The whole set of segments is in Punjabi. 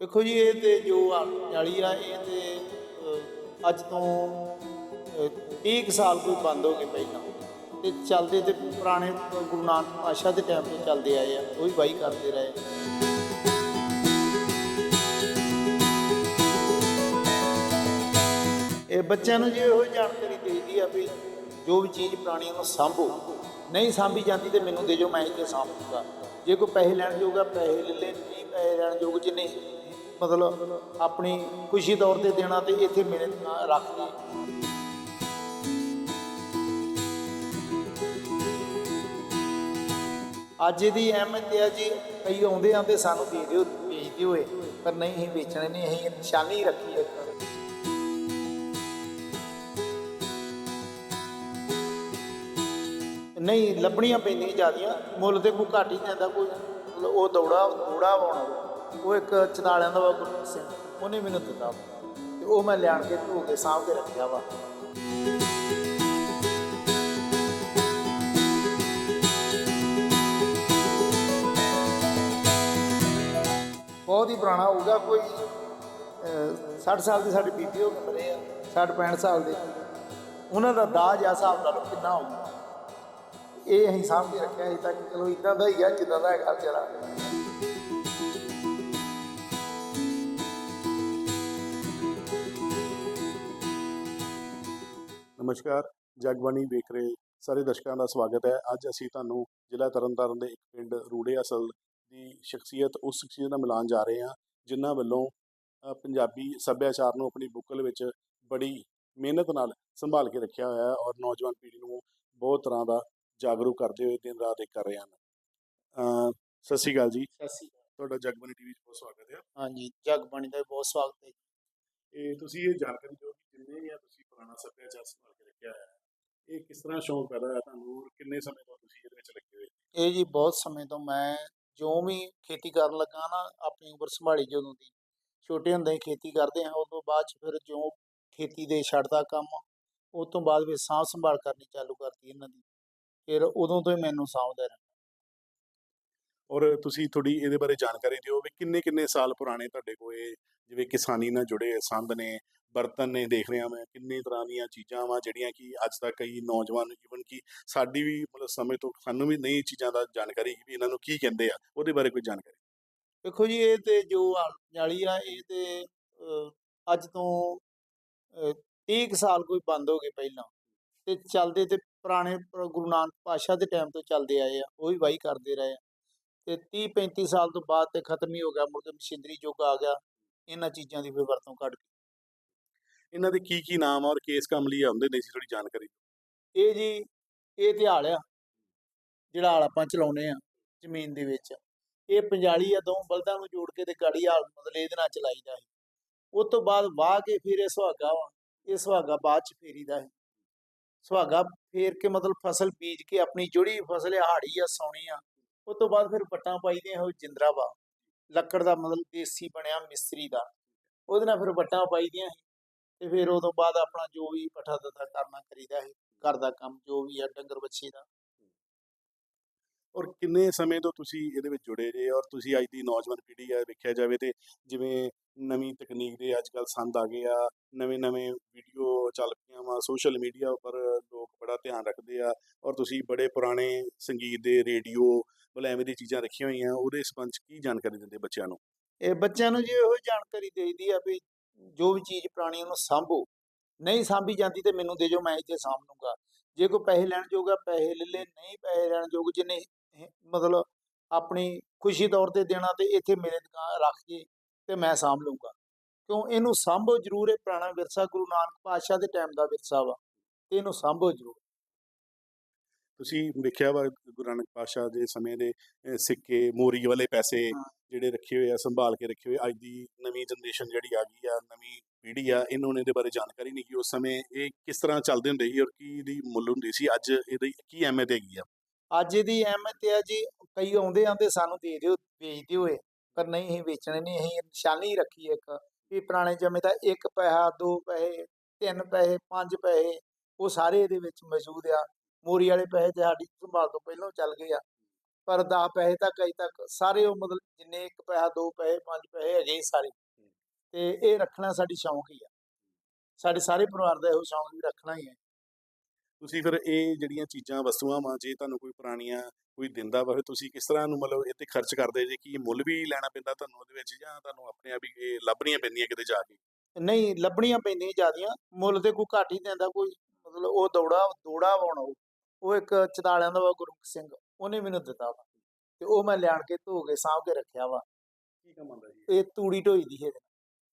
ਦੇਖੋ ਜੀ ਇਹ ਤੇ ਜੋ ਜਾਲੀ ਆ ਇਹ ਤੇ ਅੱਜ ਤੋਂ ਅਹ, 30 ਕੁ ਸਾਲ ਕੋਈ ਬੰਦ ਹੋ ਗਏ ਪਹਿਲਾਂ। ਤੇ ਚੱਲਦੇ ਤੇ ਪੁਰਾਣੇ ਗੁਰੂ ਨਾਨਕ ਪਾਤਸ਼ਾਹ ਦੇ ਟਾਈਮ ਤੋਂ ਚੱਲਦੇ ਆਏ ਆ ਉਹ ਵੀ ਵਾਹੀ ਕਰਦੇ ਰਹੇ। ਇਹ ਬੱਚਿਆਂ ਨੂੰ ਜੇ ਇਹੋ ਜਾਣਕਾਰੀ ਦੇਈਦੀ ਆ ਵੀ ਜੋ ਵੀ ਚੀਜ਼ ਪੁਰਾਣੀ ਉਹਨੂੰ ਸਾਂਭੋ। ਨਹੀਂ ਸਾਂਭੀ ਜਾਂਦੀ ਤੇ ਮੈਨੂੰ ਦੇ ਜੋ ਮੈਂ ਇੱਥੇ ਸਾਂਭੂਗਾ। ਜੇ ਕੋਈ ਪੈਸੇ ਲੈਣ ਜੋਗਾ ਪੈਸੇ ਲੈ ਲੈ ਨਹੀਂ ਪੈਸੇ ਲੈਣ ਜੋਗ ਚ ਨਹੀਂ ਮਤਲਬ ਆਪਣੀ ਖੁਸ਼ੀ ਤੌਰ ਤੇ ਦੇਣਾ ਤੇ ਇੱਥੇ ਮੇਰੇ ਨਾਲ ਰੱਖਦੀ ਅੱਜ ਦੀ ਅਹਿਮੀਅਤ ਹੈ ਜੀ, ਕਈ ਆਉਂਦੇ ਆਂਦੇ ਸਾਨੂੰ ਦੇ ਦਿਓ ਵੇਚਦੇ ਹੋਏ ਪਰ ਨਹੀਂ, ਅਸੀਂ ਵੇਚਣੇ ਨਹੀਂ, ਅਸੀਂ ਨਿਸ਼ਾਨੀ ਰੱਖੀ ਹੈ ਨਹੀਂ, ਲੱਭਣੀਆਂ ਪੈਂਦੀਆਂ ਜਿਆਦੀਆਂ। ਮੁੱਲ ਤੇ ਕੋਈ ਘੱਟ ਹੀ ਜਾਂਦਾ ਕੋਈ ਉਹ ਦੌੜਾ ਦੌੜਾ ਪਾਉਣਾ ਉਹ ਇੱਕ ਚਨਾਲਿਆਂ ਦਾ ਵਾ ਗੁਰਮੁਖ ਸਿੰਘ, ਉਹਨੇ ਮੈਨੂੰ ਦਿੱਤਾ। ਤੇ ਉਹ ਮੈਂ ਲਿਆਣ ਕੇ ਧੋ ਕੇ ਸਾਂਭ ਕੇ ਰੱਖਿਆ ਵਾ। ਬਹੁਤ ਹੀ ਪੁਰਾਣਾ ਹੋਊਗਾ ਕੋਈ 60 ਸਾਲ ਦੀ ਸਾਡੀ ਬੀਬੀ ਹੋ ਕੇ ਮਰੇ ਆ 60 65 ਸਾਲ ਦੇ। ਉਹਨਾਂ ਦਾ ਦਾਜ ਆ ਹਿਸਾਬ ਨਾਲ ਕਿੰਨਾ ਹੋਊਗਾ ਇਹ ਅਸੀਂ ਸਾਂਭ ਕੇ ਰੱਖਿਆ, ਅਜੇ ਤੱਕ ਚਲੋ ਇਦਾਂ ਦਾ ਹੀ ਆ, ਜਿੱਦਾਂ ਦਾ ਹੈਗਾ ਵਿਚਾਰਾ। ਨਮਸਕਾਰ ਜਗਬਾਣੀ ਵੇਖ ਰਹੇ ਸਾਰੇ ਦਰਸ਼ਕਾਂ ਦਾ ਸਵਾਗਤ ਹੈ। ਅੱਜ ਅਸੀਂ ਤੁਹਾਨੂੰ ਜ਼ਿਲ੍ਹਾ ਤਰਨਤਾਰਨ ਦੇ ਇੱਕ ਪਿੰਡ ਰੂੜੇ ਅਸਲ ਦੀ ਸ਼ਖਸੀਅਤ ਉਸ ਸ਼ਖਸੀਅਤ ਨਾਲ ਮਿਲਾਉਣ ਜਾ ਰਹੇ ਹਾਂ ਜਿਨ੍ਹਾਂ ਵੱਲੋਂ ਪੰਜਾਬੀ ਸੱਭਿਆਚਾਰ ਨੂੰ ਆਪਣੀ ਬੁੱਕਲ ਵਿੱਚ ਬੜੀ ਮਿਹਨਤ ਨਾਲ ਸੰਭਾਲ ਕੇ ਰੱਖਿਆ ਹੋਇਆ ਹੈ ਔਰ ਨੌਜਵਾਨ ਪੀੜ੍ਹੀ ਨੂੰ ਬਹੁਤ ਤਰ੍ਹਾਂ ਦਾ ਜਾਗਰੂਕ ਕਰਦੇ ਹੋਏ ਦਿਨ ਰਾਤ ਇੱਕ ਕਰ ਰਹੇ ਹਨ। ਸਤਿ ਸ਼੍ਰੀ ਅਕਾਲ ਜੀ। ਸਸੀ ਤੁਹਾਡਾ ਜਗਬਾਣੀ ਟੀਵੀ 'ਚ ਬਹੁਤ ਸਵਾਗਤ ਹੈ। ਹਾਂਜੀ ਜਗਬਾਣੀ ਦਾ ਬਹੁਤ ਸਵਾਗਤ ਹੈ। ਇਹ ਤੁਸੀਂ ਇਹ ਜਾਣਕਾਰੀ ਦਿਓ ਜਿੰਨੇ ਆ ਤੁਸੀਂ ਪੁਰਾਣਾ ਸੱਭਿਆਚਾਰ ਸੰਭਾਲ ਕੇ ਰੱਖਿਆ ਹੋਇਆ ਹੈ। ਇਹ ਕਿਸ ਤਰ੍ਹਾਂ ਸ਼ੌਂਕ ਪੈਦਾ ਹੋਇਆ ਤੁਹਾਨੂੰ ਔਰ ਕਿੰਨੇ ਸਮੇਂ ਤੋਂ ਤੁਸੀਂ ਇਹਦੇ ਵਿੱਚ ਲੱਗੇ ਹੋਏ? ਇਹ ਜੀ ਬਹੁਤ ਸਮੇਂ ਤੋਂ ਮੈਂ ਜੋ ਵੀ ਖੇਤੀ ਕਰਨ ਲੱਗਾ ਨਾ ਆਪਣੀ ਉਮਰ ਸੰਭਾਲੀ ਜਦੋਂ ਦੀ। ਛੋਟੇ ਹੁੰਦੇ ਹੀ ਖੇਤੀ ਕਰਦੇ ਹਾਂ ਤੋਂ ਬਾਅਦ ਚ ਫਿਰ ਜੋ ਖੇਤੀ ਦੇ ਛੱਡਦਾ ਕੰਮ ਉਸ ਤੋਂ ਬਾਅਦ ਫਿਰ ਸਾਂਭ ਸੰਭਾਲ ਕਰਨੀ ਚਾਲੂ ਕਰਤੀ ਇਹਨਾਂ ਦੀ। ਫਿਰ ਉਦੋਂ ਤੋਂ ਹੀ ਮੈਨੂੰ ਸਾਂਭਦਾ ਰਿਹਾ ਔਰ ਤੁਸੀਂ ਥੋੜੀ ਇਹਦੇ ਬਾਰੇ ਜਾਣਕਾਰੀ ਦਿਓ ਵੀ ਕਿੰਨੇ ਕਿੰਨੇ ਸਾਲ ਪੁਰਾਣੇ ਤੁਹਾਡੇ ਕੋਲ ਇਹ ਜਿਵੇਂ ਕਿਸਾਨੀ ਨਾਲ ਜੁੜੇ ਸੰਦ ਨੇ ਬਰਤਨ ਨੇ ਦੇਖ ਰਿਹਾ ਮੈਂ ਕਿੰਨੇ ਤਰ੍ਹਾਂ ਦੀਆਂ ਚੀਜ਼ਾਂ ਵਾ ਜਿਹੜੀਆਂ ਕਿ ਅੱਜ ਤੱਕ ਕਈ ਨੌਜਵਾਨ ਈਵਨ ਕਿ ਸਾਡੀ ਵੀ ਮਤਲਬ ਸਮੇਂ ਤੋਂ ਸਾਨੂੰ ਵੀ ਨਹੀਂ ਚੀਜ਼ਾਂ ਦਾ ਜਾਣਕਾਰੀ ਵੀ ਇਹਨਾਂ ਨੂੰ ਕੀ ਕਹਿੰਦੇ ਆ ਉਹਦੇ ਬਾਰੇ ਕੋਈ ਜਾਣਕਾਰੀ? ਦੇਖੋ ਜੀ ਇਹ ਤੇ ਜੋ ਜਾਲੀ ਆ ਇਹ ਤੇ ਅੱਜ ਤੋਂ ਅਹ, 30 ਕੁ ਸਾਲ ਕੋਈ ਬੰਦ ਹੋ ਗਏ ਪਹਿਲਾਂ ਤੇ ਚੱਲਦੇ ਤੇ ਪੁਰਾਣੇ ਗੁਰੂ ਨਾਨਕ ਪਾਤਸ਼ਾਹ ਦੇ ਟਾਈਮ ਤੋਂ ਚੱਲਦੇ ਆਏ ਆ ਉਹ ਵੀ ਵਾਹੀ ਕਰਦੇ ਰਹੇ ਆ ਤੇ 30 35 ਸਾਲ ਤੋਂ ਬਾਅਦ ਤੇ ਖਤਮ ਹੀ ਹੋ ਗਿਆ ਮੁੜ ਮਸ਼ੀਨਰੀ ਯੁੱਗ ਆ ਗਿਆ ਇਹਨਾਂ ਚੀਜ਼ਾਂ ਦੀ ਫਿਰ ਵਰਤੋਂ ਘੱਟ ਗਈ ਇਹਨਾਂ ਦੇ ਕੀ ਕੀ ਨਾਮ ਆ ਔਰ ਕੇਸ ਕੰਮ ਲਈ ਆਉਂਦੇ ਨੇ ਸੀ ਥੋੜੀ ਜਾਣਕਾਰੀ? ਇਹ ਜੀ, ਇਹ ਤੇ ਹਾਲ ਆ। ਜਿਹੜਾ ਹਾਲ ਆਪਾਂ ਚਲਾਉਨੇ ਆ ਜ਼ਮੀਨ ਦੇ ਵਿੱਚ। ਇਹ ਪੰਜਾਲੀ ਆ ਦੋ ਬਲਦਾਂ ਨੂੰ ਜੋੜ ਕੇ ਤੇ ਗਾੜੀ ਹਾਲ ਮਤਲਬ ਇਹਦੇ ਨਾਲ ਚਲਾਈਦਾ ਹੈ ਉਸ ਤੋਂ ਬਾਅਦ ਵਾਹ ਕੇ ਫਿਰ ਇਹ ਸੁਹਾਗਾ ਵਾ, ਇਹ ਸੁਹਾਗਾ ਬਾਅਦ ਚ ਫੇਰੀਦਾ ਹੈ ਸੁਹਾਗਾ ਫੇਰ ਕੇ ਮਤਲਬ ਫਸਲ ਬੀਜ ਕੇ ਆਪਣੀ ਜਿਹੜੀ ਫਸਲ ਹੈ ਹਾੜੀ ਆ, ਸੌਣੀ ਆ, ਉਸ ਤੋਂ ਬਾਅਦ ਫਿਰ ਪੱਟਾਂ ਪਾਈਦੀਆਂ ਉਹ ਜਿੰਦਰਾ ਵਾ ਲੱਕੜ ਦਾ ਮਤਲਬ ਦੇਸੀ ਬਣਿਆ ਮਿਸਤਰੀ ਦਾ। ਉਹਦੇ ਨਾਲ ਫਿਰ ਵੱਟਾਂ ਪਾਈਦੀਆਂ ਸੀ। ਤੇ ਫਿਰ ਉਦੋਂ ਬਾਅਦ ਆਪਣਾ ਜੋ ਵੀ ਪੱਠਾ ਦਿੱਤਾ ਕਰਨਾ ਕਰੀਦਾ ਹੈ ਘਰ ਦਾ ਕੰਮ ਜੋ ਵੀ ਆ ਡੰਗਰ ਬੱਚੇ ਦਾ। ਔਰ ਕਿੰਨੇ ਸਮੇਂ ਤੋਂ ਤੁਸੀਂ ਇਹਦੇ ਵਿੱਚ ਜੁੜੇ ਜੇ ਔਰ ਤੁਸੀਂ ਅੱਜ ਦੀ ਨੌਜਵਾਨ ਪੀੜ੍ਹੀ ਆ, ਵੇਖਿਆ ਜਾਵੇ ਤੇ ਜਿਵੇਂ ਨਵੀਂ ਤਕਨੀਕ ਦੇ ਅੱਜ ਕੱਲ ਸੰਦ ਆ ਗਏ ਆ ਨਵੇਂ ਨਵੇਂ ਵੀਡੀਓ ਚੱਲ ਪਈਆਂ ਵਾ, ਸੋਸ਼ਲ ਮੀਡੀਆ ਉੱਪਰ ਲੋਕ ਬੜਾ ਧਿਆਨ ਰੱਖਦੇ ਆ ਔਰ ਤੁਸੀਂ ਬੜੇ ਪੁਰਾਣੇ ਸੰਗੀਤ ਦੇ, ਰੇਡੀਓ ਮਤਲਬ ਐਵੇਂ ਦੀ ਚੀਜ਼ਾਂ ਰੱਖੀਆਂ ਹੋਈਆਂ, ਉਹਦੇ ਸੰਬੰਧ 'ਚ ਕੀ ਜਾਣਕਾਰੀ ਦਿੰਦੇ ਬੱਚਿਆਂ ਨੂੰ? ਇਹ ਬੱਚਿਆਂ ਨੂੰ ਜੇ ਇਹੋ ਜਾਣਕਾਰੀ ਦੇਈਦੀ ਆ ਵੀ ਜੋ ਵੀ ਚੀਜ਼ ਪੁਰਾਣੀ ਉਹਨੂੰ ਸਾਂਭੋ। ਨਹੀਂ ਸਾਂਭੀ ਜਾਂਦੀ ਤੇ ਮੈਨੂੰ ਦੇ ਜੋ ਮੈਂ ਇੱਥੇ ਸਾਂਭ ਲੂੰਗਾ। ਜੇ ਕੋਈ ਪੈਸੇ ਲੈਣ ਜੋਗਾ, ਪੈਸੇ ਲੈ ਲੈ, ਨਹੀਂ ਪੈਸੇ ਲੈਣ ਜੋਗ ਜਿਹਨੇ ਮਤਲਬ ਆਪਣੀ ਖੁਸ਼ੀ ਤੌਰ ਤੇ ਦੇਣਾ ਤੇ ਇੱਥੇ ਮੇਰੇ ਦੁਕਾਨ ਰੱਖ ਕੇ ਤੇ ਮੈਂ ਸਾਂਭ ਲੂੰਗਾ। ਕਿਉਂ? ਇਹਨੂੰ ਸਾਂਭੋ ਜ਼ਰੂਰ, ਇਹ ਪੁਰਾਣਾ ਵਿਰਸਾ ਗੁਰੂ ਨਾਨਕ ਪਾਤਸ਼ਾਹ ਦੇ ਟਾਈਮ ਦਾ ਵਿਰਸਾ ਵਾ। ਤੇ ਇਹਨੂੰ ਸਾਂਭੋ ਜ਼ਰੂਰ। ਤੁਸੀਂ ਵੇਖਿਆ ਵਾ ਗੁਰੂ ਨਾਨਕ ਪਾਤਸ਼ਾਹ ਦੇ ਸਮੇਂ ਦੇ ਅਹ, ਸਿੱਕੇ ਮੋਰੀ ਵਾਲੇ ਪੈਸੇ ਹਾਂ। ਜਿਹੜੇ ਰੱਖੇ ਹੋਏ ਆ ਸੰਭਾਲ ਕੇ ਰੱਖੇ ਹੋਏ ਅੱਜ ਦੀ ਨਵੀਂ ਜਨਰੇਸ਼ਨ ਜਿਹੜੀ ਆ ਗਈ ਆ ਨਵੀਂ ਪੀੜ੍ਹੀ ਆ ਇਹਨਾਂ ਨੂੰ ਇਹਦੇ ਬਾਰੇ ਜਾਣਕਾਰੀ ਨਹੀਂ ਕਿ ਉਸ ਸਮੇਂ ਇਹ ਕਿਸ ਤਰ੍ਹਾਂ ਚੱਲਦੇ ਹੁੰਦੇ ਸੀ ਔਰ ਕੀ ਇਹਦੀ ਮੁੱਲ ਹੁੰਦੀ ਸੀ ਅੱਜ ਇਹਦੀ ਕੀ ਅਹਿਮੀਅਤ ਹੈਗੀ ਆ ਅੱਜ ਦੀ ਅਹਿਮੀਅਤ ਆ ਜੀ ਕਈ ਆਉਂਦੇ ਆਂਦੇ ਸਾਨੂੰ ਦੇ ਦਿਓ ਵੇਚਦੇ ਹੋਏ ਪਰ ਨਹੀਂ ਅਸੀਂ ਵੇਚਣੇ ਨਹੀਂ ਅਸੀਂ ਨਿਸ਼ਾਨੀ ਰੱਖੀ ਇੱਕ ਵੀ ਪੁਰਾਣੇ ਜਮੇ ਦਾ ਇੱਕ ਪੈਸਾ ਦੋ ਪੈਸੇ ਤਿੰਨ ਪੈਸੇ ਪੰਜ ਪੈਸੇ ਉਹ ਸਾਰੇ ਇਹਦੇ ਵਿੱਚ ਮੌਜੂਦ ਆ ਮੋਰੀ ਵਾਲੇ ਪੈਸੇ ਤੇ ਸਾਡੀ ਸੰਭਾਲ ਤੋਂ ਪਹਿਲਾਂ ਚੱਲ ਗਏ ਆ। ਪਰ 10 ਪੈਸੇ ਤੱਕ ਅਜੇ ਤੱਕ ਸਾਰੇ ਉਹ ਮਤਲਬ ਜਿੰਨੇ ਇੱਕ ਪੈਸਾ ਦੋ ਪੈਸੇ ਪੰਜ ਪੈਸੇ ਹੈਗੇ ਸਾਰੇ। ਤੇ ਇਹ ਰੱਖਣਾ ਸਾਡੀ ਸ਼ੌਂਕ ਹੀ ਆ। ਸਾਡੇ ਸਾਰੇ ਪਰਿਵਾਰ ਦਾ ਇਹੋ ਸ਼ੌਂਕ ਵੀ ਰੱਖਣਾ ਹੀ ਹੈ ਤੁਸੀਂ ਫਿਰ ਇਹ ਜਿਹੜੀਆਂ ਚੀਜ਼ਾਂ ਵਸਤੂਆਂ ਵਾਂ ਜੇ ਤੁਹਾਨੂੰ ਕੋਈ ਪੁਰਾਣੀਆਂ ਕੋਈ ਦਿੰਦਾ ਵਾ ਫਿਰ ਤੁਸੀਂ ਕਿਸ ਤਰ੍ਹਾਂ ਨੂੰ ਮਤਲਬ ਇਹ ਤੇ ਖਰਚ ਕਰਦੇ ਜੇ ਕੀ ਮੁੱਲ ਵੀ ਲੈਣਾ ਪੈਂਦਾ ਤੁਹਾਨੂੰ ਉਹਦੇ ਵਿੱਚ ਜਾਂ ਤੁਹਾਨੂੰ ਆਪਣੇ ਆਪ ਹੀ ਇਹ ਲੱਭਣੀਆਂ ਪੈਂਦੀਆਂ ਕਿਤੇ ਜਾ ਕੇ? ਨਹੀਂ ਲੱਭਣੀਆਂ ਪੈਂਦੀਆਂ ਜਿਆਦੀਆਂ। ਮੁੱਲ ਤੇ ਕੋਈ ਘੱਟ ਹੀ ਦਿੰਦਾ ਕੋਈ ਮਤਲਬ ਉਹ ਦੌੜਾ ਦੌੜਾ ਵਾਉਣਾ। ਉਹ ਇੱਕ ਚਤਾਲਿਆਂ ਦਾ ਵਾ ਗੁਰਮੁਖ ਸਿੰਘ ਉਹਨੇ ਮੈਨੂੰ ਦਿੱਤਾ ਵਾ ਤੇ ਉਹ ਮੈਂ ਲਿਆਣ ਕੇ ਧੋ ਕੇ ਸਾਂਭ ਕੇ ਰੱਖਿਆ ਵਾ। ਕੀ ਕੰਮ ਆਉਂਦਾ ਜੀ ਇਹ ਤੂੜੀ ਢੋਈ ਦੀ ਹੈ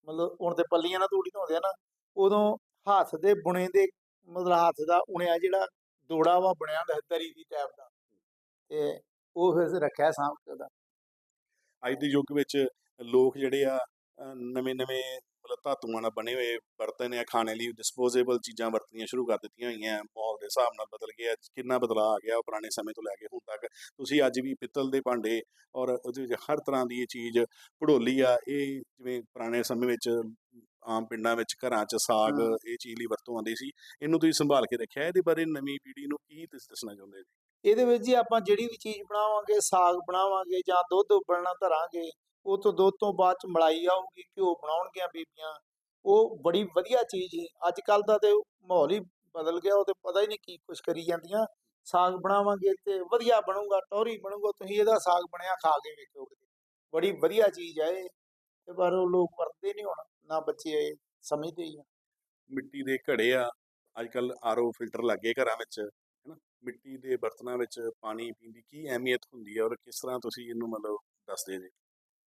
ਮਤਲਬ ਹੁਣ ਤੇ ਪੱਲੀਆਂ ਨਾਲ ਤੂੜੀ ਧੋਦੇ ਆ ਨਾ ਉਦੋਂ ਹੱਥ ਦੇ ਬੁਣੇ ਦੇ ਮਤਲਬ ਹੱਥ ਦਾ ਉਣਿਆ ਜਿਹੜਾ ਦੋੜਾ ਵਾ ਬਣਿਆ ਹੁੰਦਾ ਤਰੀ ਦੀ ਟਾਈਪ ਦਾ। ਤੇ ਉਹ ਫਿਰ ਰੱਖਿਆ ਸਾਂਭ ਕੇ ਉਹਦਾ। ਅੱਜ ਦੇ ਯੁੱਗ ਵਿੱਚ ਲੋਕ ਜਿਹੜੇ ਆ ਨਵੇਂ ਨਵੇਂ ਮਤਲਬ ਧਾਤੂਆਂ ਨਾਲ ਬਣੇ ਹੋਏ ਬਰਤਨ ਆ ਖਾਣੇ ਲਈ ਡਿਸਪੋਜ਼ੇਬਲ ਚੀਜ਼ਾਂ ਵਰਤਣੀਆਂ ਸ਼ੁਰੂ ਕਰ ਦਿੱਤੀਆਂ ਹੋਈਆਂ ਮਾਹੌਲ ਦੇ ਹਿਸਾਬ ਨਾਲ ਬਦਲ ਗਿਆ ਕਿੰਨਾ ਬਦਲਾਅ ਆ ਗਿਆ ਉਹ ਪੁਰਾਣੇ ਸਮੇਂ ਤੋਂ ਲੈ ਕੇ ਹੁਣ ਤੱਕ ਤੁਸੀਂ ਅੱਜ ਵੀ ਪਿੱਤਲ ਦੇ ਭਾਂਡੇ ਔਰ ਉਹਦੇ ਵਿੱਚ ਹਰ ਤਰ੍ਹਾਂ ਦੀ ਇਹ ਚੀਜ਼ ਭੜੋਲੀ ਆ ਇਹ ਜਿਵੇਂ ਪੁਰਾਣੇ ਸਮੇਂ ਵਿੱਚ ਆਮ ਪਿੰਡਾਂ ਵਿੱਚ ਘਰਾਂ 'ਚ ਸਾਗ। ਇਹ ਚੀਜ਼ ਲਈ ਵਰਤੋਂ ਆਉਂਦੀ ਸੀ ਇਹਨੂੰ ਤੁਸੀਂ ਸੰਭਾਲ ਕੇ ਰੱਖਿਆ ਇਹਦੇ ਬਾਰੇ ਨਵੀਂ ਪੀੜ੍ਹੀ ਨੂੰ ਕੀ ਤੁਸੀਂ ਦੱਸਣਾ ਚਾਹੁੰਦੇ ਜੀ ਇਹਦੇ ਵਿੱਚ ਜੀ ਆਪਾਂ ਜਿਹੜੀ ਵੀ ਚੀਜ਼ ਬਣਾਵਾਂਗੇ ਸਾਗ ਬਣਾਵਾਂਗੇ ਜਾਂ ਦੁੱਧ ਉਬਲਣਾ ਧਰਾਂਗੇ ਉਹ ਤੋਂ ਦੁੱਧ ਤੋਂ ਬਾਅਦ ਚ ਮਲਾਈ ਆਊਗੀ, ਘਿਓ ਬਣਾਉਣਗੀਆਂ ਬੀਬੀਆਂ। ਉਹ ਬੜੀ ਵਧੀਆ ਚੀਜ਼ ਸੀ। ਅੱਜ ਕੱਲ ਦਾ ਤੇ ਮਾਹੌਲ ਹੀ ਬਦਲ ਗਿਆ, ਉਹ ਤੇ ਪਤਾ ਹੀ ਨਹੀਂ ਕੀ ਕੁਛ ਕਰੀ ਜਾਂਦੀਆਂ। ਸਾਗ ਬਣਾਵਾਂਗੇ ਤੇ ਵਧੀਆ ਬਣੂਗਾ ਟੌਰੀ ਬਣੂਗਾ, ਤੁਸੀਂ ਇਹਦਾ ਸਾਗ ਬਣਿਆ ਖਾ ਕੇ ਵੇਖੋਗੇ ਬੜੀ ਵਧੀਆ ਚੀਜ਼ ਹੈ ਇਹ। ਤੇ ਪਰ ਉਹ ਲੋਕ ਵਰਤਦੇ ਨਹੀਂ ਹੁਣ, ਨਾ ਬੱਚੇ ਇਹ ਸਮਝਦੇ ਹੀ ਆ। ਮਿੱਟੀ ਦੇ ਘੜੇ ਆ ਅੱਜ ਕੱਲ ਆਰਓ ਫਿਲਟਰ ਲੱਗੇ ਘਰਾਂ ਵਿੱਚ, ਹੈਨਾ? ਮਿੱਟੀ ਦੇ ਬਰਤਨਾਂ ਵਿੱਚ ਪਾਣੀ ਪੀਣ ਦੀ ਕੀ ਅਹਿਮੀਅਤ ਹੁੰਦੀ ਹੈ ਔਰ ਕਿਸ ਤਰ੍ਹਾਂ ਤੁਸੀਂ ਇਹਨੂੰ ਮਤਲਬ ਦੱਸਦੇ ਜੀ?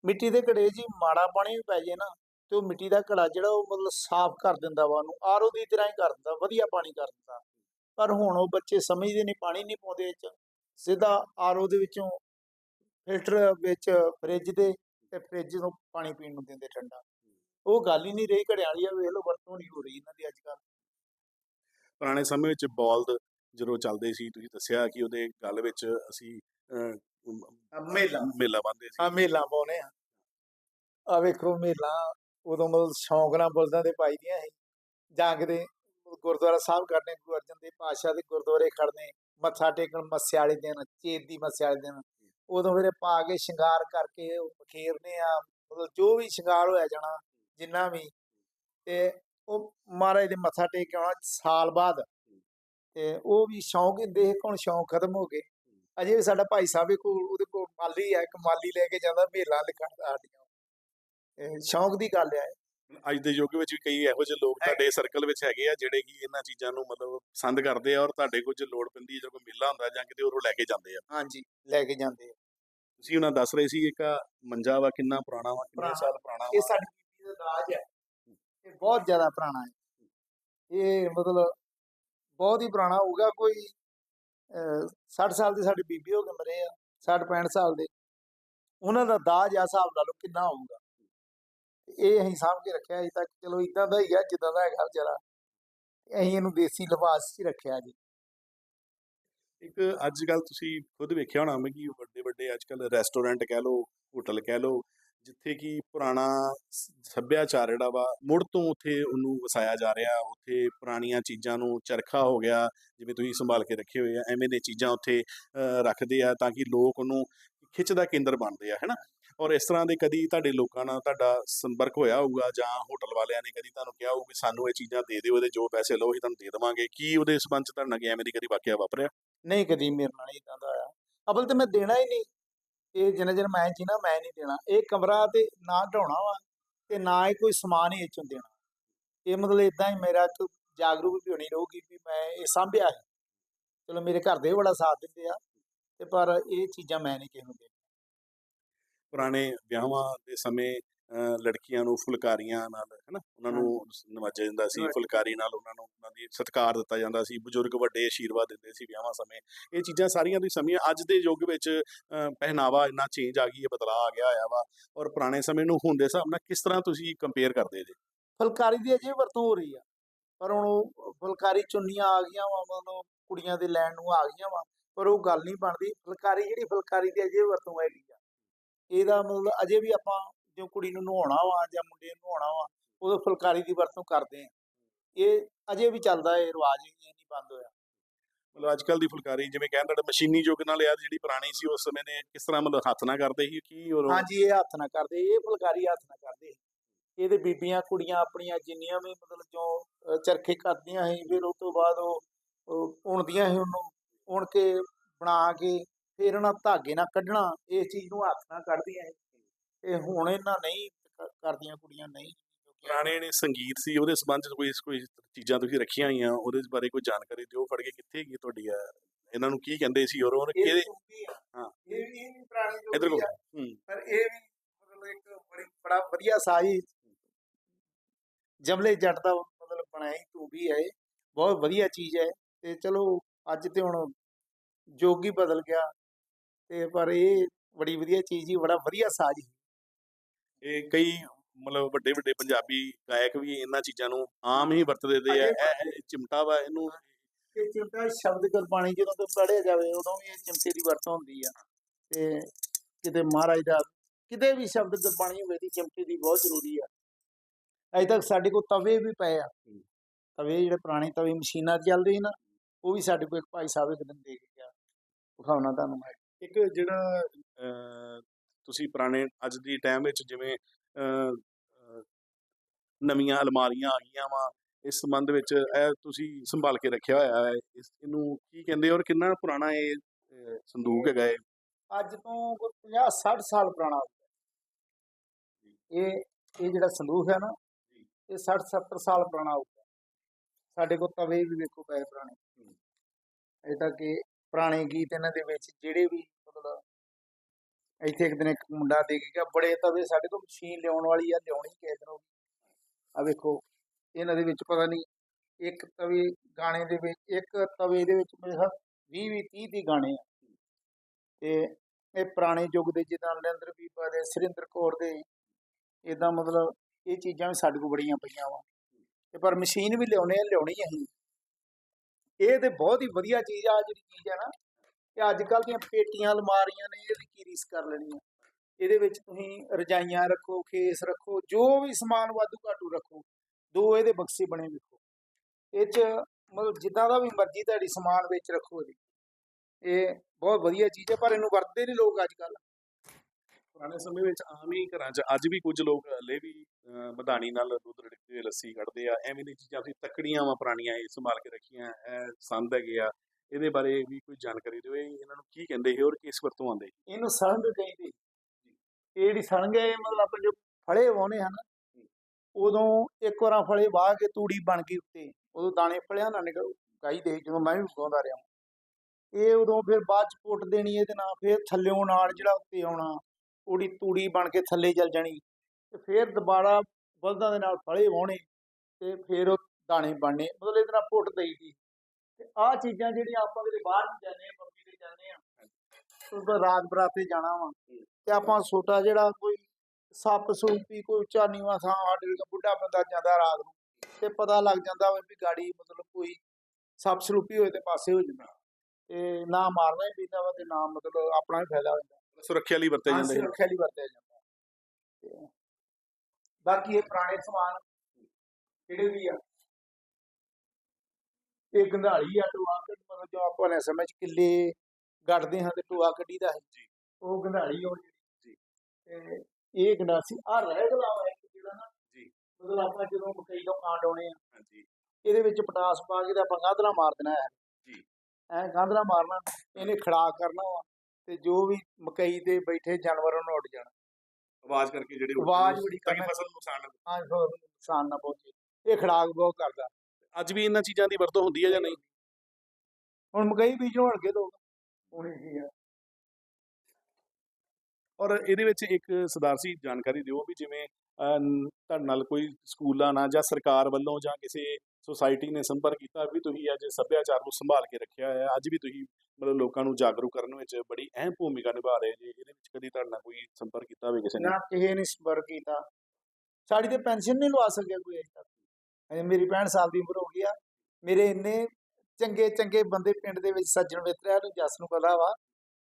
ਮਿੱਟੀ ਦੇ ਘੜੇ ਜੀ ਮਾੜਾ ਪਾਣੀ ਵੀ ਪੈ ਜੇ ਨਾ ਤੇ ਉਹ ਮਿੱਟੀ ਦਾ ਘੜਾ ਜਿਹੜਾ ਉਹ ਮਤਲਬ ਸਾਫ਼ ਕਰ ਦਿੰਦਾ ਵਾ ਉਹਨੂੰ ਆਰਓ ਦੀ ਤਰ੍ਹਾਂ ਹੀ ਕਰ ਦਿੰਦਾ ਵਧੀਆ ਪਾਣੀ ਕਰ ਦਿੰਦਾ। ਪਰ ਹੁਣ ਉਹ ਬੱਚੇ ਸਮਝਦੇ ਨਹੀਂ ਪਾਣੀ ਨਹੀਂ ਪਾਉਂਦੇ ਚ। ਸਿੱਧਾ ਆਰਓ ਦੇ ਵਿੱਚੋਂ ਫਿਲਟਰ ਵਿੱਚ ਫ੍ਰਿਜ ਦੇ ਤੇ ਫ੍ਰਿਜ ਨੂੰ ਪਾਣੀ ਪੀਣ ਨੂੰ ਦਿੰਦੇ ਠੰਡਾ। ਉਹ ਗੱਲ ਹੀ ਨਹੀਂ ਰਹੀ ਘੜਿਆਂ ਵਾਲੀ ਆ ਵੇਖ ਲਓ ਵਰਤੋਂ ਨਹੀਂ ਹੋ ਰਹੀ ਇਹਨਾਂ ਦੀ ਅੱਜ ਕੱਲ੍ਹ ਪੁਰਾਣੇ ਸਮੇਂ ਵਿੱਚ ਬੋਲਦ ਜਦੋਂ ਚੱਲਦੇ ਸੀ ਤੁਸੀਂ ਦੱਸਿਆ ਕਿ ਉਹਦੇ ਗੱਲ ਵਿੱਚ ਅਸੀਂ ਅਹ, ਮੇਲਾ। ਮੇਲਾ ਬੰਨਦੇ ਸੀ। ਆ ਮੇਲਾ ਪਾਉਨੇ ਆ। ਆ ਵੇਖੋ ਮੇਲਾ ਉਦੋਂ ਮਤਲਬ ਸ਼ੌਂਕ ਨਾਲ ਬਲਦਾਂ ਦੇ ਪਾਈ ਦੀਆਂ ਸੀ। ਜਾਂ ਕਿਤੇ ਗੁਰਦੁਆਰਾ ਸਾਹਿਬ ਕਰਨੇ ਗੁਰੂ ਅਰਜਨ ਦੇਵ ਪਾਤਸ਼ਾਹ ਦੇ ਗੁਰਦੁਆਰੇ ਖੜਨੇ ਮੱਥਾ ਟੇਕਣ ਮੱਸੇ ਵਾਲੇ ਦਿਨ ਚੇਤ ਦੀ ਮੱਸੇ ਵਾਲੇ ਦਿਨ। ਉਦੋਂ ਫਿਰ ਪਾ ਕੇ ਸ਼ਿੰਗਾਰ ਕਰਕੇ ਬਖੇਰਨੇ ਆ ਮਤਲਬ ਜੋ ਵੀ ਸ਼ਿੰਗਾਰ ਹੋਇਆ ਜਾਣਾ ਜਿੰਨਾ ਵੀ ਤੇ ਉਹ ਮਹਾਰਾਜ ਦੇ ਮੱਥਾ ਟੇਕ ਕੇ ਆਉਣਾ ਸਾਲ ਬਾਅਦ। ਤੇ ਉਹ ਵੀ ਸ਼ੌਂਕ ਹੁੰਦੇ ਸੀ ਹੁਣ ਸ਼ੌਂਕ ਖਤਮ ਹੋ ਗਏ। ਅਜੇ ਵੀ ਸਾਡਾ ਭਾਈ ਸਾਹਿਬ ਇੱਕ ਕੋਲ ਉਹਦੇ ਕੋਲ ਮਾਲੀ ਆ ਇੱਕ ਮਾਲੀ ਲੈ ਕੇ ਜਾਂਦਾ ਮੇਲਾ ਲਿਖਣ ਦਾ ਸਾਡੀਆਂ ਇਹ ਸ਼ੌਂਕ ਦੀ ਗੱਲ ਇਹ। ਅੱਜ ਦੇ ਯੁੱਗ ਵਿੱਚ ਵੀ ਕਈ ਇਹੋ ਜਿਹੇ ਲੋਕ ਤੁਹਾਡੇ ਸਰਕਲ ਵਿੱਚ ਹੈਗੇ ਆ ਜਿਹੜੇ ਕਿ ਇਹਨਾਂ ਚੀਜ਼ਾਂ ਨੂੰ ਮਤਲਬ ਪਸੰਦ ਕਰਦੇ ਆ ਔਰ ਤੁਹਾਡੇ ਕੋਲ ਜੇ ਲੋੜ ਪੈਂਦੀ ਹੈ ਜਦੋਂ ਕੋਈ ਮੇਲਾ ਹੁੰਦਾ ਜਾਂ ਕਿਤੇ ਉਰੋਂ ਲੈ ਕੇ ਜਾਂਦੇ ਆ ਹਾਂਜੀ ਲੈ ਕੇ ਜਾਂਦੇ ਆ। ਤੁਸੀਂ ਉਹਨਾਂ ਦੱਸ ਰਹੇ ਸੀ ਇੱਕ ਮੰਜਾ ਵਾ ਕਿੰਨਾ ਪੁਰਾਣਾ ਵਾ ਕਿੰਨੇ। ਸਾਲ ਪੁਰਾਣਾ ਇਹ ਸਾਡੀ ਬੀਬੀ ਦਾ ਦਾਜ ਹੈ ਇਹ ਬਹੁਤ ਜ਼ਿਆਦਾ ਪੁਰਾਣਾ ਹੈ ਇਹ ਮਤਲਬ ਬਹੁਤ ਹੀ ਪੁਰਾਣਾ ਹੋਊਗਾ ਕੋਈ 60 ਸਾਲ ਦੀ ਸਾਡੀ ਬੀਬੀ ਹੋ ਕੇ ਮਰੇ ਆ 60 65 ਸਾਲ ਦੇ। ਉਹਨਾਂ ਦਾ ਦਾਜ ਆ ਹਿਸਾਬ ਲਾ ਲਓ ਕਿੰਨਾ ਹੋਊਗਾ। ਇਹ ਅਸੀਂ ਸਾਂਭ ਕੇ ਰੱਖਿਆ ਅਜੇ ਤੱਕ। ਚਲੋ ਇਦਾਂ ਦਾ ਹੀ ਆ, ਜਿੱਦਾਂ ਦਾ ਹੈਗਾ ਵਿਚਾਰਾ। ਅਸੀਂ ਇਹਨੂੰ ਦੇਸੀ ਲਿਬਾਸ 'ਚ ਰੱਖਿਆ ਜੀ ਇੱਕ ਅੱਜ ਕੱਲ ਤੁਸੀਂ ਖੁਦ ਵੇਖਿਆ ਹੋਣਾ ਮੈਂ ਕਿ ਵੱਡੇ ਵੱਡੇ ਅੱਜ ਕੱਲ ਰੈਸਟੋਰੈਂਟ ਕਹਿ ਲਓ ਹੋਟਲ ਕਹਿ ਲਓ ਜਿੱਥੇ ਕਿ ਪੁਰਾਣਾ ਸੱਭਿਆਚਾਰ ਜਿਹੜਾ ਵਾ, ਮੁੜ ਤੋਂ ਉੱਥੇ ਉਹਨੂੰ ਵਸਾਇਆ ਜਾ ਰਿਹਾ। ਉੱਥੇ ਪੁਰਾਣੀਆਂ ਚੀਜ਼ਾਂ ਨੂੰ ਚਰਖਾ ਹੋ ਗਿਆ, ਜਿਵੇਂ ਤੁਸੀਂ ਸੰਭਾਲ ਕੇ ਰੱਖੇ ਹੋਏ ਆ, ਐਵੇਂ ਦੀਆਂ ਚੀਜ਼ਾਂ ਉੱਥੇ ਰੱਖਦੇ ਆ ਤਾਂ ਕਿ ਲੋਕ ਉਹਨੂੰ ਖਿੱਚ ਦਾ ਕੇਂਦਰ ਬਣਦੇ ਆ ਹੈਨਾ ਔਰ ਇਸ ਤਰ੍ਹਾਂ ਦੇ ਕਦੀ ਤੁਹਾਡੇ ਲੋਕਾਂ ਨਾਲ ਤੁਹਾਡਾ ਸੰਪਰਕ ਹੋਇਆ ਹੋਊਗਾ ਜਾਂ ਹੋਟਲ ਵਾਲਿਆਂ ਨੇ ਕਦੀ ਤੁਹਾਨੂੰ ਕਿਹਾ ਹੋਊ ਕਿ ਸਾਨੂੰ ਇਹ ਚੀਜ਼ਾਂ ਦੇ ਦਿਓ, ਇਹਦੇ ਜੋ ਪੈਸੇ ਲਓ, ਅਸੀਂ ਤੁਹਾਨੂੰ ਦੇ ਦੇਵਾਂਗੇ। ਕੀ ਉਹਦੇ ਸੰਬੰਧ ਚ ਤੁਹਾਡੇ ਨਾਲ ਐਵੇਂ ਦੀ ਕਦੀ ਵਾਕਿਆ ਵਾਪਰਿਆ? ਨਹੀਂ, ਕਦੀ ਮੇਰੇ ਨਾਲ ਇਦਾਂ ਦਾ ਆਇਆ ਅਬਲ ਤੇ ਮੈਂ ਦੇਣਾ ਹੀ ਨਹੀਂ। ਇਹ ਜਿੰਨਾ ਚਿਰ ਮੈਂ ਜੀ ਮੈਂ ਨਹੀਂ ਦੇਣਾ। ਇਹ ਕਮਰਾ ਤੇ ਨਾ ਢਾਉਣਾ ਵਾ ਤੇ ਨਾ ਹੀ ਕੋਈ ਸਮਾਨ ਹੀ ਇਹ ਚੋਂ ਦੇਣਾ। ਇਹ ਮਤਲਬ ਇਦਾਂ ਹੀ ਮੇਰਾ ਇੱਕ ਜਾਗਰੂਕ ਵੀ ਹੋਣੀ ਰਹੂਗੀ ਵੀ ਮੈਂ ਇਹ ਸਾਂਭਿਆ ਹੈ ਚਲੋ ਮੇਰੇ ਘਰ ਦੇ ਵੀ ਬੜਾ ਸਾਥ ਦਿੰਦੇ ਆ ਤੇ ਪਰ ਇਹ ਚੀਜ਼ਾਂ ਮੈਂ ਨਹੀਂ ਕਿਸੇ ਨੂੰ ਦੇ ਪੁਰਾਣੇ ਵਿਆਹਾਂ ਦੇ ਸਮੇਂ ਲੜਕੀਆਂ ਨੂੰ ਫੁਲਕਾਰੀਆਂ ਨਾਲ ਹੈਨਾ ਉਹਨਾਂ ਨੂੰ ਨਵਾਜਿਆ ਜਾਂਦਾ ਸੀ। ਫੁਲਕਾਰੀ ਨਾਲ ਉਹਨਾਂ ਨੂੰ ਉਹਨਾਂ ਦੀ ਸਤਿਕਾਰ ਦਿੱਤਾ ਜਾਂਦਾ ਸੀ ਬਜ਼ੁਰਗ ਵੱਡੇ ਆਸ਼ੀਰਵਾਦ ਦਿੰਦੇ ਸੀ ਵਿਆਹਾਂ ਸਮੇਂ। ਇਹ ਚੀਜ਼ਾਂ ਸਾਰੀਆਂ ਦੀ ਸਮੇਂ ਅੱਜ ਦੇ ਯੁੱਗ ਵਿੱਚ ਪਹਿਨਾਵਾ ਇੰਨਾ ਚੇਂਜ ਆ ਗਈ ਹੈ ਬਦਲਾਅ ਆ ਗਿਆ ਹੋਇਆ ਵਾ ਔਰ ਪੁਰਾਣੇ ਸਮੇਂ ਨੂੰ ਹੁਣ ਦੇ ਹਿਸਾਬ ਨਾਲ ਕਿਸ ਤਰ੍ਹਾਂ ਤੁਸੀਂ ਕੰਪੇਅਰ ਕਰਦੇ ਜੇ? ਫੁਲਕਾਰੀ ਦੀ ਅਜੇ ਵਰਤੋਂ ਹੋ ਰਹੀ ਆ ਪਰ ਹੁਣ ਉਹ ਫੁਲਕਾਰੀ ਚੁੰਨੀਆਂ ਆ ਗਈਆਂ ਵਾ ਮਤਲਬ ਕੁੜੀਆਂ ਦੇ ਲੈਣ ਨੂੰ ਆ ਗਈਆਂ ਵਾ ਪਰ ਉਹ ਗੱਲ ਨਹੀਂ ਬਣਦੀ। ਫੁਲਕਾਰੀ ਜਿਹੜੀ ਫੁਲਕਾਰੀ ਦੀ ਅਜੇ ਵਰਤੋਂ ਹੈਗੀ ਆ ਇਹਦਾ ਮਤਲਬ ਅਜੇ ਵੀ ਆਪਾਂ ਜੋ ਕੁੜੀ ਨੂੰ ਨਹਾਉਣਾ ਵਾ ਜਾਂ ਮੁੰਡੇ ਨੂੰ ਨਹਾਉਣਾ ਵਾ ਉਦੋਂ ਫੁਲਕਾਰੀ ਦੀ ਵਰਤੋਂ ਕਰਦੇ ਆ। ਇਹ ਅਜੇ ਵੀ ਚੱਲਦਾ ਹੈ ਰਿਵਾਜ ਇਹ ਨਹੀਂ ਬੰਦ ਹੋਇਆ। ਮਤਲਬ ਅੱਜ ਕੱਲ ਦੀ ਫੁਲਕਾਰੀ ਜਿਵੇਂ ਕਹਿੰਦਾ ਮਸ਼ੀਨੀ ਯੁੱਗ ਨਾਲ ਯਾਰ ਜਿਹੜੀ ਪੁਰਾਣੀ ਸੀ ਉਸ ਸਮੇਂ ਨੇ ਕਿਸ ਤਰ੍ਹਾਂ ਮਤਲਬ ਹੱਥ ਨਾਲ ਕਰਦੇ ਸੀ ਕੀ ਔਰ ਹਾਂਜੀ ਇਹ ਹੱਥ ਨਾਲ ਕਰਦੇ ਇਹ ਫੁਲਕਾਰੀ ਹੱਥ ਨਾਲ ਕਰਦੇ ਇਹਦੇ ਬੀਬੀਆਂ ਕੁੜੀਆਂ ਆਪਣੀਆਂ ਜਿੰਨੀਆਂ ਵੀ ਮਤਲਬ ਜੋ ਚਰਖੇ ਕਰਦੀਆਂ ਸੀ ਫਿਰ ਉਸ ਤੋਂ ਬਾਅਦ ਉਹ ਉਹ ਉਣਦੀਆਂ ਸੀ ਉਹਨੂੰ ਉਣ ਕੇ ਬਣਾ ਕੇ ਫਿਰ ਉਹਨਾਂ ਧਾਗੇ ਨਾਲ ਕੱਢਣਾ ਇਸ ਚੀਜ਼ ਨੂੰ ਹੱਥ ਨਾਲ ਕੱਢਦੀਆਂ ਸੀ। ਤੇ ਹੁਣ ਇਹਨਾਂ ਨਹੀਂ ਕ- ਕਰਦੀਆਂ ਕੁੜੀਆਂ ਨਹੀਂ ਪੁਰਾਣੇ ਨੇ ਸੰਗੀਤ ਸੀ ਉਹਦੇ ਸੰਬੰਧ ਚ ਕੋਈ ਕੋਈ ਚੀਜ਼ਾਂ ਤੁਸੀਂ ਰੱਖੀਆਂ ਹੋਈਆਂ ਉਹਦੇ ਬਾਰੇ ਕੋਈ ਜਾਣਕਾਰੀ ਦਿਓ ਫੜ ਕੇ ਕਿੱਥੇ ਗਈ ਤੁਹਾਡੀ ਆ ਇਹਨਾਂ ਨੂੰ ਕੀ ਕਹਿੰਦੇ ਸੀ ਔਰ ਉਹ ਇਹ ਕਿਹਦੇ ਆ। ਹਾਂ। ਇਹ ਵੀ ਇਹ ਵੀ ਪੁਰਾਣੀ ਜੋ ਇੱਧਰ ਕੋ ਹੂੰ ਪਰ ਇਹ ਵੀ ਮਤਲਬ ਇੱਕ ਬੜੀ ਬੜਾ ਵਧੀਆ ਸਾਈ ਜਮਲੇ ਜੱਟ ਦਾ ਮਤਲਬ ਬਣਾਈ ਤੂੰ ਵੀ ਹੈ ਇਹ। ਬਹੁਤ ਵਧੀਆ ਚੀਜ਼ ਹੈ ਤੇ ਚਲੋ ਅੱਜ ਤੇ ਹੁਣ ਯੁੱਗ ਹੀ ਬਦਲ ਗਿਆ ਤੇ ਪਰ ਇਹ ਬੜੀ ਵਧੀਆ ਚੀਜ਼ ਹੀ ਬੜਾ ਵਧੀਆ ਸਾਜ਼ ਸੀ ਇਹ ਕਈ ਮਤਲਬ ਵੱਡੇ ਵੱਡੇ ਪੰਜਾਬੀ ਗਾਇਕ ਵੀ ਇਹਨਾਂ ਚੀਜ਼ਾਂ ਨੂੰ ਆਮ ਹੀ ਵਰਤਦੇ ਦੇ ਆ। ਇਹ ਇਹ ਚਿਮਟਾ ਵਾ ਇਹਨੂੰ ਇਹ ਚਿਮਟਾ ਸ਼ਬਦ ਗੁਰਬਾਣੀ ਜਦੋਂ ਤੋਂ ਪੜ੍ਹਿਆ ਜਾਵੇ ਉਦੋਂ ਵੀ ਇਹ ਚਿਮਟੇ ਦੀ ਵਰਤੋਂ ਹੁੰਦੀ ਆ। ਤੇ ਕਿਤੇ ਮਹਾਰਾਜ ਦਾ ਕਿਤੇ ਵੀ ਸ਼ਬਦ ਗੁਰਬਾਣੀ ਹੋਵੇ ਦੀ ਚਿਮਟੇ ਦੀ ਬਹੁਤ ਜ਼ਰੂਰੀ ਆ। ਅਜੇ ਤੱਕ ਸਾਡੇ ਕੋਲ ਤਵੇ ਵੀ ਪਏ ਆ। ਤਵੇ ਜਿਹੜੇ ਪੁਰਾਣੇ ਤਵੇ ਮਸ਼ੀਨਾਂ ਚੱਲਦੇ ਸੀ ਨਾ ਉਹ ਵੀ ਸਾਡੇ ਕੋਲ ਇੱਕ ਭਾਈ ਸਾਹਿਬ ਇੱਕ ਦਿਨ ਦੇ ਕੇ ਗਿਆ। ਵਿਖਾਉਣਾ ਤੁਹਾਨੂੰ ਮੈਂ। ਇੱਕ ਜਿਹੜਾ ਤੁਸੀਂ ਪੁਰਾਣੇ ਅੱਜ ਦੀ ਟਾਈਮ ਵਿੱਚ ਜਿਵੇਂ ਨਵੀਆਂ ਅਲਮਾਰੀਆਂ ਆ ਗਈਆਂ ਵਾ ਇਸ ਸੰਬੰਧ ਵਿੱਚ ਇਹ ਤੁਸੀਂ ਸੰਭਾਲ ਕੇ ਰੱਖਿਆ ਹੋਇਆ ਹੈ ਇਸ ਇਹਨੂੰ ਕੀ ਕਹਿੰਦੇ ਔਰ ਕਿੰਨਾ ਪੁਰਾਣਾ ਇਹ ਸੰਦੂਕ ਹੈਗਾ ਇਹ? ਅੱਜ ਤੋਂ ਕੋਈ 50 60 ਸਾਲ ਪੁਰਾਣਾ ਇਹ ਇਹ ਜਿਹੜਾ ਸੰਦੂਕ ਹੈ ਨਾ ਇਹ 60 70 ਸਾਲ ਪੁਰਾਣਾ ਹੋ ਗਿਆ। ਸਾਡੇ ਕੋਲ ਤਵੇ ਵੀ ਵੇਖੋ ਪਏ ਪੁਰਾਣੇ। ਅਜੇ ਤੱਕ ਇਹ ਪੁਰਾਣੇ ਗੀਤ ਇਹਨਾਂ ਦੇ ਵਿੱਚ ਜਿਹੜੇ ਵੀ ਮਤਲਬ ਇੱਥੇ ਇੱਕ ਦਿਨ ਇੱਕ ਮੁੰਡਾ ਦੇ ਕੇ ਗਿਆ, ਬੜੇ ਤਵੇ ਸਾਡੇ ਕੋਲ ਮਸ਼ੀਨ ਲਿਆਉਣ ਵਾਲੀ ਆ, ਲਿਆਉਣੀ ਕਿਸੇ ਦਿਨ ਆ ਵੇਖੋ, ਇਹਨਾਂ ਦੇ ਵਿੱਚ ਪਤਾ ਨਹੀਂ, ਇੱਕ ਤਵੇ ਗਾਣੇ ਦੇ ਵਿੱਚ, ਇੱਕ ਤਵੇ ਦੇ ਵਿੱਚ ਮੇਰੇ ਖਿਆਲ 20 20 30 ਦੀ ਗਾਣੇ ਆ। ਤੇ ਇਹ ਪੁਰਾਣੇ ਯੁੱਗ ਦੇ ਜਿੱਦਾਂ ਨਰਿੰਦਰ ਬੀਬਾ ਦੇ, ਸੁਰਿੰਦਰ ਕੌਰ ਦੇ ਇਦਾਂ ਮਤਲਬ ਇਹ ਚੀਜ਼ਾਂ ਵੀ ਸਾਡੇ ਕੋਲ ਬੜੀਆਂ ਪਈਆਂ ਵਾ। ਤੇ ਪਰ ਮਸ਼ੀਨ ਵੀ ਲਿਆਉਣੇ ਆ, ਲਿਆਉਣੀ ਅਸੀਂ। ਇਹ ਤੇ ਬਹੁਤ ਹੀ ਵਧੀਆ ਚੀਜ਼ ਆ, ਜਿਹੜੀ ਚੀਜ਼ ਆ ਨਾ ਇਹ ਅੱਜ ਕੱਲ ਦੀਆਂ ਪੇਟੀਆਂ ਅਲਮਾਰੀਆਂ ਨੇ ਇਹਦੀ ਕੀ ਰੀਸ ਕਰ ਲੈਣੀ ਆ ਇਹਦੇ ਵਿੱਚ ਤੁਸੀਂ ਰਜਾਈਆਂ ਰੱਖੋ ਖੇਸ ਰੱਖੋ ਜੋ ਵੀ ਸਮਾਨ ਵਾਧੂ ਘਾਟੂ ਰੱਖੋ ਦੋ ਇਹਦੇ ਬਕਸੇ ਬਣੇ ਵੇਖੋ। ਇਹ ਚ ਮਤਲਬ ਜਿੱਦਾਂ ਦਾ ਵੀ ਮਰਜ਼ੀ ਤੁਹਾਡੀ ਸਮਾਨ ਵਿੱਚ ਰੱਖੋ ਜੀ। ਇਹ ਬਹੁਤ ਵਧੀਆ ਚੀਜ਼ ਹੈ ਪਰ ਇਹਨੂੰ ਵਰਤਦੇ ਨਹੀਂ ਲੋਕ ਅੱਜ ਕੱਲ ਪੁਰਾਣੇ ਸਮੇਂ ਵਿੱਚ ਆਮ ਹੀ ਘਰਾਂ 'ਚ ਅੱਜ ਵੀ ਕੁਝ ਲੋਕ ਹਲੇ ਵੀ ਅਹ, ਮਧਾਣੀ ਨਾਲ ਦੁੱਧ ਰਿੜਕਦੇ ਲੱਸੀ ਕੱਢਦੇ ਆ ਐਵੇਂ ਦੀ ਚੀਜ਼ਾਂ ਤੁਸੀਂ ਤੱਕੜੀਆਂ ਵਾ ਪੁਰਾਣੀਆਂ ਇਹ ਸੰਭਾਲ ਕੇ ਰੱਖੀਆਂ ਇਹ ਸੰਦ ਹੈਗੇ ਆ। ਇਹਦੇ ਬਾਰੇ ਵੀ ਕੋਈ ਜਾਣਕਾਰੀ ਦਿਓ ਇਹਨਾਂ ਨੂੰ ਕੀ ਕਹਿੰਦੇ ਸੀ ਔਰ ਕਿਸ ਵਰਤੋਂ ਆਉਂਦੇ ਇਹਨੂੰ ਸਣਗ ਕਹਿੰਦੇ ਇਹ ਜਿਹੜੀ ਸਣਗ ਹੈ ਮਤਲਬ ਆਪਾਂ ਜੋ ਫਲੇ ਵਾਉਣੇ ਹਨ ਉਦੋਂ ਇੱਕ ਵਾਰਾਂ ਫਲੇ ਵਾਹ ਕੇ ਤੂੜੀ ਬਣ ਗਈ ਉੱਤੇ, ਉਦੋਂ ਦਾਣੇ ਫਲਿਆਂ ਨਾਲ ਨਿਕਲ ਗਾਈ ਦੇ ਜਦੋਂ ਮੈਂ ਵੀ ਉਗਾਉਂਦਾ ਰਿਹਾ। ਇਹ ਉਦੋਂ ਫਿਰ ਬਾਅਦ ਚ ਪੁੱਟ ਦੇਣੀ ਇਹਦੇ ਨਾਲ, ਫਿਰ ਥੱਲਿਓਂ ਨਾਲ ਜਿਹੜਾ ਉੱਤੇ ਆਉਣਾ, ਉਹਦੀ ਤੂੜੀ ਬਣ ਕੇ ਥੱਲੇ ਚਲ ਜਾਣੀ, ਤੇ ਫਿਰ ਦੁਬਾਰਾ ਬਲਦਾਂ ਦੇ ਨਾਲ ਫਲੇ ਵਾਉਣੇ ਤੇ ਫਿਰ ਉਹ ਦਾਣੇ ਬਣਨੇ, ਮਤਲਬ ਇਹਦੇ ਨਾਲ ਪੁੱਟ ਦੇਈ ਤੇ ਆਹ ਚੀਜ਼ਾਂ ਜਿਹੜੀਆਂ ਆਪਾਂ ਕਿਤੇ ਬਾਹਰ ਨੂੰ ਜਾਂਦੇ ਆ ਬੱਬੀ ਤੇ ਜਾਂਦੇ ਆ ਉਹ ਰਾਤ ਬਰਾਤੇ ਜਾਣਾ ਵਾ। ਤੇ ਆਪਾਂ ਛੋਟਾ ਜਿਹੜਾ ਕੋਈ ਸੱਪ ਸੂਪੀ ਕੋਈ ਉੱਚਾ ਨੀਵਾਂ ਥਾਂ ਸਾਡੇ ਵਰਗਾ ਬੁੱਢਾ ਬੰਦਾ ਜਾਂਦਾ ਰਾਤ ਨੂੰ। ਤੇ ਪਤਾ ਲੱਗ ਜਾਂਦਾ ਵਾ ਵੀ ਗਾੜੀ ਮਤਲਬ ਕੋਈ ਸੱਪ ਸਰੂਪੀ ਹੋਏ ਤੇ ਪਾਸੇ ਹੋ ਜਾਂਦਾ। ਤੇ ਨਾ ਮਾਰਨਾ ਹੀ ਪੈਂਦਾ ਵਾ ਤੇ ਨਾ ਮਤਲਬ ਆਪਣਾ ਹੀ ਫਾਇਦਾ ਹੋ ਜਾਂਦਾ। ਸੁਰੱਖਿਆ ਲਈ ਵਰਤੇ ਜਾਂਦੇ ਸੁਰੱਖਿਆ ਲਈ ਵਰਤਿਆ ਜਾਂਦਾ। ਬਾਕੀ ਇਹ ਪੁਰਾਣੇ ਸਮਾਨ ਜਿਹੜੇ ਵੀ ਆ ਇਹ ਗੰਧਾਲੀ ਆ ਟੋਆ ਕੱਢ ਮਤਲਬ ਜੋ ਆਪਾਂ ਨੇ ਸਮਝ ਕਿੱਲੇ ਗੱਡਦੇ ਹਾਂ ਤੇ ਟੋਆ ਕੱਢੀਦਾ ਹੈ ਜੀ। ਉਹ ਗੰਧਾਲੀ ਉਹ ਜਿਹੜੀ ਜੀ। ਤੇ ਇਹ ਗੰਡਾਸੀ ਆ ਰਹਿ ਗਲਾ ਵਾ ਇੱਕ ਜਿਹੜਾ ਨਾ ਜੀ। ਮਤਲਬ ਆਪਾਂ ਜਦੋਂ ਮਕਈ ਤੋਂ ਕਾਂਡ ਆਉਣੇ ਆ ਹਾਂਜੀ ਇਹਦੇ ਵਿੱਚ ਪਟਾਸ ਪਾ ਕੇ ਤੇ ਆਪਾਂ ਗਾਂਧਲਾ ਮਾਰ ਦੇਣਾ ਹੈ ਜੀ। ਐ ਗਾਂਧਲਾ ਮਾਰਨਾ ਇਹਨੇ ਖੜਾ ਕਰਨਾ ਵਾ ਤੇ ਜੋ ਵੀ ਮਕਈ ਤੇ ਬੈਠੇ ਜਾਨਵਰ ਉਹਨੂੰ ਉੱਡ ਜਾਣਾ ਆਵਾਜ਼ ਕਰਕੇ ਜਿਹੜੇ ਆਵਾਜ਼ ਬੜੀ ਤਾਂ ਕਰਨਾ। ਫਸਲ ਨੂੰ ਨੁਕਸਾਨ ਨਾ ਹਾਂ ਨੁਕਸਾਨ ਨਾ ਪਹੁੰਚੇ ਇਹ ਖੜਾਕ ਬਹੁਤ ਕਰਦਾ ਅੱਜ ਵੀ ਇਹਨਾਂ ਚੀਜ਼ਾਂ ਦੀ ਵਰਤੋਂ ਹੁੰਦੀ ਹੈ ਜਾਂ ਨਹੀਂ? ਹੁਣ ਮਕਈ ਬੀਜਣ ਹੋਣਗੇ ਲੋਕ ਹੁਣ ਕੀ ਆ। ਔਰ ਇਹਦੇ ਵਿੱਚ ਇੱਕ ਸਰਦਾਰ ਸੀ ਜਾਣਕਾਰੀ ਦਿਓ ਵੀ ਜਿਵੇਂ ਤੁਹਾਡੇ ਨਾਲ ਕੋਈ ਸਕੂਲਾਂ ਨਾਲ ਜਾਂ ਸਰਕਾਰ ਵੱਲੋਂ ਜਾਂ ਕਿਸੇ ਸੁਸਾਇਟੀ ਨੇ ਸੰਪਰਕ ਕੀਤਾ ਵੀ ਤੁਸੀਂ ਅੱਜ ਸੱਭਿਆਚਾਰ ਨੂੰ ਸੰਭਾਲ ਕੇ ਰੱਖਿਆ ਹੋਇਆ ਅੱਜ ਵੀ ਤੁਸੀਂ ਮਤਲਬ ਲੋਕਾਂ ਨੂੰ ਜਾਗਰੂਕ ਕਰਨ ਵਿੱਚ ਬੜੀ ਅਹਿਮ ਭੂਮਿਕਾ ਨਿਭਾ ਰਹੇ ਜੀ ਇਹਦੇ ਵਿੱਚ ਕਦੀ ਤੁਹਾਡੇ ਨਾਲ ਕੋਈ ਸੰਪਰਕ ਕੀਤਾ ਹੋਵੇ ਕਿਸੇ ਨੇ? ਨਾ ਕਿਸੇ ਨੇ ਸੰਪਰਕ ਕੀਤਾ। ਸਾਡੀ ਤੇ ਪੈਨਸ਼ਨ ਨਹੀਂ ਲਵਾ ਸਕਿਆ ਕੋਈ ਅਜੇ ਤੱਕ। ਅਜੇ ਮੇਰੀ 65 ਸਾਲ ਦੀ ਉਮਰ ਹੋ ਗਈ ਆ। ਮੇਰੇ ਇੰਨੇ ਚੰਗੇ ਚੰਗੇ ਬੰਦੇ ਪਿੰਡ ਦੇ ਵਿੱਚ ਸੱਜਣ ਮਿੱਤਰਿਆਂ ਨੂੰ ਜੱਸ ਨੂੰ ਪਤਾ ਵਾ।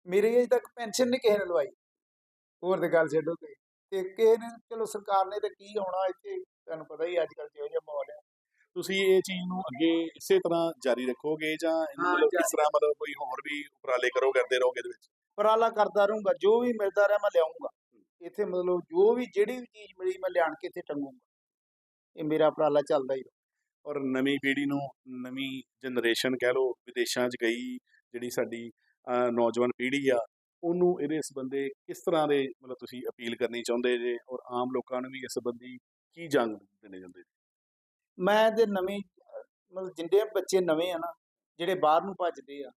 ਮੇਰੀ ਅਜੇ ਤੱਕ ਪੈਨਸ਼ਨ ਨਹੀਂ ਕਿਸੇ ਨੇ ਲਵਾਈ। ਹੋਰ ਤੇ ਗੱਲ ਛੱਡੋ ਤੇ ਤੇ ਕਿਸੇ ਨੇ ਚਲੋ ਸਰਕਾਰ ਨੇ ਤੇ ਕੀ ਆਉਣਾ ਇੱਥੇ ਤੁਹਾਨੂੰ ਪਤਾ ਹੀ ਅੱਜ ਕੱਲ੍ਹ ਜਿਹੋ ਜਿਹਾ ਮਾਹੌਲ ਹੈ ਤੁਸੀਂ ਇਹ ਚੀਜ਼ ਨੂੰ ਅੱਗੇ ਇਸੇ ਤਰ੍ਹਾਂ ਜਾਰੀ ਰੱਖੋਗੇ ਜਾਂ ਇਹਨੂੰ ਕਿਸ ਤਰ੍ਹਾਂ ਮਤਲਬ ਕੋਈ ਹੋਰ ਵੀ ਉਪਰਾਲੇ ਕਰੋ ਕਰਦੇ ਰਹੋਗੇ ਇਹਦੇ ਵਿੱਚ? ਉਪਰਾਲਾ ਕਰਦਾ ਰਹੂੰਗਾ ਜੋ ਵੀ ਮਿਲਦਾ ਰਿਹਾ ਮੈਂ ਲਿਆਉਂਗਾ ਇੱਥੇ ਮਤਲਬ ਜੋ ਵੀ ਜਿਹੜੀ ਵੀ ਚੀਜ਼ ਮਿਲੀ ਮੈਂ ਲਿਆਣ ਕੇ ਇੱਥੇ ਟੰਗੂੰਗਾ। ਇਹ ਮੇਰਾ ਉਪਰਾਲਾ ਚੱਲਦਾ ਹੀ ਰਹੂ। ਔਰ ਨਵੀਂ ਪੀੜ੍ਹੀ ਨੂੰ ਨਵੀਂ ਜਨਰੇਸ਼ਨ ਕਹਿ ਲਓ ਵਿਦੇਸ਼ਾਂ 'ਚ ਗਈ ਜਿਹੜੀ ਸਾਡੀ ਅਹ, ਨੌਜਵਾਨ ਪੀੜ੍ਹੀ ਆ ਉਹਨੂੰ ਇਹਦੇ ਸੰਬੰਧੇ ਕਿਸ ਤਰ੍ਹਾਂ ਦੇ ਮਤਲਬ ਤੁਸੀਂ ਅਪੀਲ ਕਰਨੀ ਚਾਹੁੰਦੇ ਜੇ ਔਰ ਆਮ ਲੋਕਾਂ ਨੂੰ ਵੀ ਇਸ ਸੰਬੰਧੀ ਕੀ ਜਾਣ ਦੇਣੇ ਚਾਹੁੰਦੇ ਜੀ? ਮੈਂ ਤੇ ਨਵੇਂ ਅਹ, ਮਤਲਬ ਜਿੰਨੇ ਬੱਚੇ ਨਵੇਂ ਆ ਨਾ ਜਿਹੜੇ ਬਾਹਰ ਨੂੰ ਭੱਜਦੇ ਆ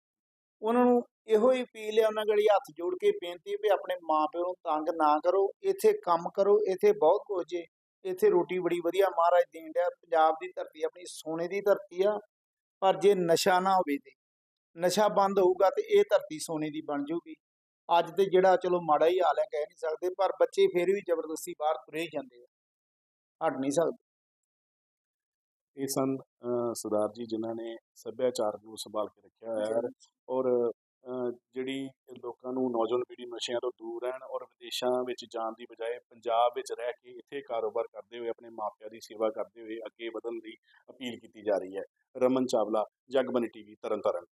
ਉਹਨਾਂ ਨੂੰ ਇਹੋ ਹੀ ਅਪੀਲ ਹੈ ਉਹਨਾਂ ਗੜੀ ਹੱਥ ਜੋੜ ਕੇ ਬੇਨਤੀ ਹੈ ਵੀ ਆਪਣੇ ਮਾਪਿਓ ਨੂੰ ਤੰਗ ਨਾ ਕਰੋ ਇੱਥੇ ਕੰਮ ਕਰੋ ਇੱਥੇ ਬਹੁਤ ਕੁਝ ਜੇ ਇੱਥੇ ਰੋਟੀ ਬੜੀ ਵਧੀਆ ਮਹਾਰਾਜ ਦੇਣ ਡਿਆ, ਪੰਜਾਬ ਦੀ ਧਰਤੀ ਆਪਣੀ ਸੋਨੇ ਦੀ ਧਰਤੀ ਆ, ਪਰ ਜੇ ਨਸ਼ਾ ਨਾ ਹੋਵੇ ਤੇ, ਨਸ਼ਾ ਬੰਦ ਹੋਊਗਾ ਤੇ ਇਹ ਧਰਤੀ ਸੋਨੇ ਦੀ ਬਣ ਜਾਊਗੀ। ਅੱਜ ਤੇ ਜਿਹੜਾ ਚਲੋ ਮਾੜਾ ਹੀ ਹਾਲ ਹੈ, ਕਹਿ ਨਹੀਂ ਸਕਦੇ, ਪਰ ਬੱਚੇ ਫਿਰ ਵੀ ਜ਼ਬਰਦਸਤੀ ਬਾਹਰ ਤੁਰੇ ਹੀ ਜਾਂਦੇ ਆ, ਹਟ ਨਹੀਂ ਸਕਦੇ। ਇਹ ਸਨ ਸਰਦਾਰ ਜੀ ਜਿਨ੍ਹਾਂ ਨੇ ਸੱਭਿਆਚਾਰ ਨੂੰ ਸੰਭਾਲ ਕੇ ਰੱਖਿਆ ਹੋਇਆ ਹੈ, ਔਰ ਜਿਹੜੀ ਲੋਕਾਂ ਨੂੰ ਨੌਜਵਾਨ ਪੀੜ੍ਹੀ ਨਸ਼ਿਆਂ ਤੋਂ ਦੂਰ ਰਹਿਣ ਔਰ ਵਿਦੇਸ਼ਾਂ ਵਿੱਚ ਜਾਣ ਦੀ ਬਜਾਏ ਪੰਜਾਬ ਵਿੱਚ ਰਹਿ ਕੇ ਇੱਥੇ ਕਾਰੋਬਾਰ ਕਰਦੇ ਹੋਏ, ਆਪਣੇ ਮਾਪਿਆਂ ਦੀ ਸੇਵਾ ਕਰਦੇ ਹੋਏ ਅੱਗੇ ਵਧਣ ਦੀ ਅਪੀਲ ਕੀਤੀ ਜਾ ਰਹੀ ਹੈ। ਰਮਨ ਚਾਵਲਾ, ਜਗਬਨੀ ਟੀਵੀ, ਤਰਨਤਾਰਨ।